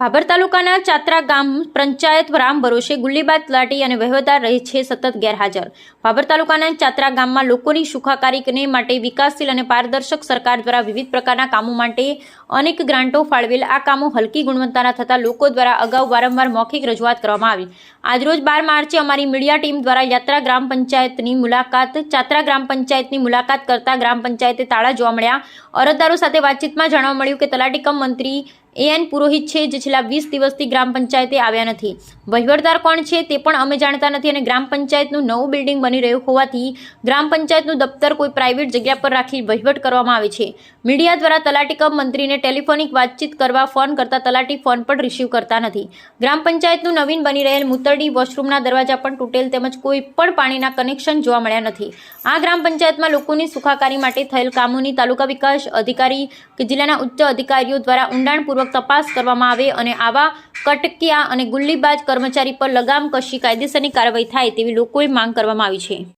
ભાભર તાલુકાના ચાત્રા ગામ પંચાયત રામ ભરોસે ગુલ્લીબા તલાટી અને વહીવટદાર રહે છે સતત ગેરહાજર. ભાભર તાલુકાના ચાત્રા ગામમાં લોકોની સુખાકારીને માટે વિકાસશીલ અને પારદર્શક સરકાર દ્વારા વિવિધ પ્રકારના કામો માટે અનેક ગ્રાન્ટો ફાળવેલ આ કામો હલકી ગુણવત્તાના થતા લોકો દ્વારા અગાઉ વારંવાર મૌખિક રજૂઆત કરવામાં આવી. આજરોજ બાર માર્ચે અમારી મીડિયા ટીમ દ્વારા યાત્રા ગ્રામ પંચાયતની મુલાકાત, ચાત્રા ગ્રામ પંચાયતની મુલાકાત કરતા ગ્રામ પંચાયતે તાળા જોવા મળ્યા. અરજદારો સાથે વાતચીતમાં જાણવા મળ્યું કે તલાટીકમ મંત્રી એએન પુરોહિત છે જે છેલ્લા વીસ દિવસથી ગ્રામ પંચાયતે આવ્યા નથી. વહીવટદાર કોણ છે તે પણ અમે જાણતા નથી અને ગ્રામ પંચાયતનું નવું બિલ્ડિંગ બની રહ્યું હોવાથી ગ્રામ પંચાયતનું દફતર કોઈ પ્રાઇવેટ જગ્યા પર રાખી વહીવટ કરવામાં આવે છે. મીડિયા દ્વારા તલાટીકમ મંત્રીને ટેલિફોનિક વાતચીત કરવા ફોન કરતા તલાટી ફોન પણ રિસીવ કરતા નથી. ગ્રામ પંચાયતનું નવીન બની રહેલ મૂતરડી વોશરૂમના દરવાજા પણ તૂટેલ તેમજ કોઈ પણ પાણીના કનેક્શન જોવા મળ્યા નથી. આ ગ્રામ પંચાયતમાં લોકોની સુખાકારી માટે થયેલ કામોની તાલુકા વિકાસ અધિકારી કે જિલ્લાના ઉચ્ચ અધિકારીઓ દ્વારા ઊંડાણપૂર્વક તપાસ કરવામાં આવે અને આવા કટકિયા અને ગુલ્લીબાજ કર્મચારી પર લગામ કશી કાયદેસરની કાર્યવાહી થાય તેવી લોકોએ માંગ કરવામાં આવી છે.